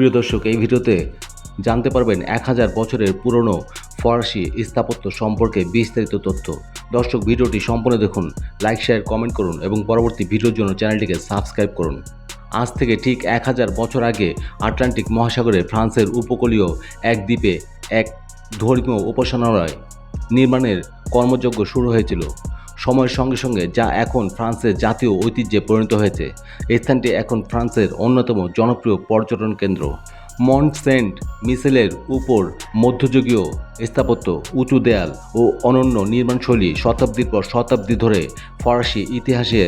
প্রিয় দর্শক, এই ভিডিওতে জানতে পারবেন এক হাজার বছরের পুরনো ফরাসি স্থাপত্য সম্পর্কে বিস্তারিত তথ্য। দর্শক, ভিডিওটি সম্পূর্ণ দেখুন, লাইক, শেয়ার, কমেন্ট করুন এবং পরবর্তী ভিডিওর জন্য চ্যানেলটিকে সাবস্ক্রাইব করুন। আজ থেকে ঠিক এক হাজার বছর আগে আটলান্টিক মহাসাগরে ফ্রান্সের উপকূলীয় এক দ্বীপে এক ধর্মীয় উপাসনালয় নির্মাণের কর্মযজ্ঞ শুরু হয়েছিল। সময়ের সঙ্গে সঙ্গে যা এখন ফ্রান্সের জাতীয় ঐতিহ্যে পরিণত হয়েছে। স্থানটি এখন ফ্রান্সের অন্যতম জনপ্রিয় পর্যটন কেন্দ্র। মন্ট সেন্ট মিসেলের উপর মধ্যযুগীয় স্থাপত্য, উঁচু দেয়াল ও অনন্য নির্মাণশৈলী শতাব্দীর পর শতাব্দী ধরে ফরাসি ইতিহাসে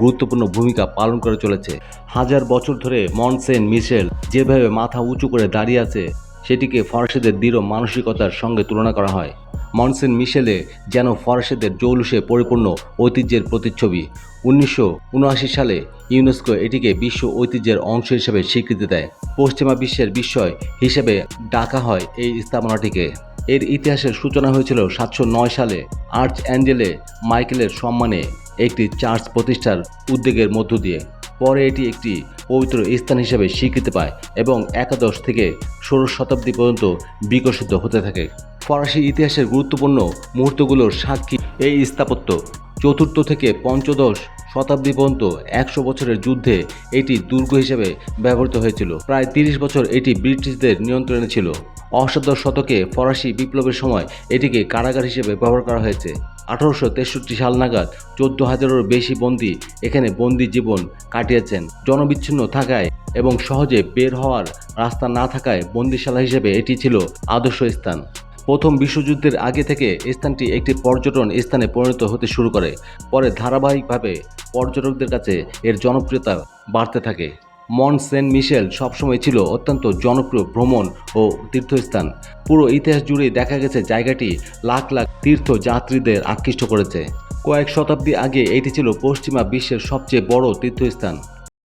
গুরুত্বপূর্ণ ভূমিকা পালন করে চলেছে। হাজার বছর ধরে মন্ট সেন্ট মিশেল যেভাবে মাথা উঁচু করে দাঁড়িয়ে আছে, সেটিকে ফরাসিদের দৃঢ় মানসিকতার সঙ্গে তুলনা করা হয়। মনসেন মিশেলে যেন ফরাসিদের জৌলুসে পরিপূর্ণ ঐতিহ্যের প্রতিচ্ছবি। উনিশশো উনআশি সালে ইউনেস্কো এটিকে বিশ্ব ঐতিহ্যের অংশ হিসেবে স্বীকৃতি দেয়। পশ্চিমা বিশ্বের বিস্ময় হিসেবে ডাকা হয় এই স্থাপনাটিকে। এর ইতিহাসের সূচনা হয়েছিল সাতশো নয় সালে। আর্চ অ্যাঞ্জেলে মাইকেলের সম্মানে একটি চার্চ প্রতিষ্ঠার উদ্যোগের মধ্য দিয়ে। পরে এটি একটি পবিত্র স্থান হিসেবে স্বীকৃতি পায় এবং একাদশ থেকে ষোড়শ শতাব্দী পর্যন্ত বিকশিত হতে থাকে। ফরাসি ইতিহাসের গুরুত্বপূর্ণ মুহূর্তগুলোর সাক্ষী এই স্থাপত্য। চতুর্থ থেকে পঞ্চদশ শতাব্দী পর্যন্ত একশো বছরের যুদ্ধে এটি দুর্গ হিসেবে ব্যবহৃত হয়েছিল। প্রায় তিরিশ বছর এটি ব্রিটিশদের নিয়ন্ত্রণে ছিল। অষ্টাদশ শতকে ফরাসি বিপ্লবের সময় এটিকে কারাগার হিসেবে ব্যবহার করা হয়েছে। আঠারোশো তেষট্টি সাল নাগাদ চোদ্দ হাজারেরও বেশি বন্দী এখানে বন্দি জীবন কাটিয়েছেন। জনবিচ্ছিন্ন থাকায় এবং সহজে বের হওয়ার রাস্তা না থাকায় বন্দিশালা হিসেবে এটি ছিল আদর্শ স্থান। প্রথম বিশ্বযুদ্ধের আগে থেকে স্থানটি একটি পর্যটন স্থানে পরিণত হতে শুরু করে। পরে ধারাবাহিকভাবে পর্যটকদের কাছে এর জনপ্রিয়তা বাড়তে থাকে। মন সেন্ট মিশেল সবসময় ছিল অত্যন্ত জনপ্রিয় ভ্রমণ ও তীর্থস্থান। পুরো ইতিহাস জুড়ে দেখা গেছে জায়গাটি লাখ লাখ তীর্থযাত্রীদের আকৃষ্ট করেছে। কয়েক শতাব্দী আগে এটি ছিল পশ্চিমা বিশ্বের সবচেয়ে বড় তীর্থস্থান।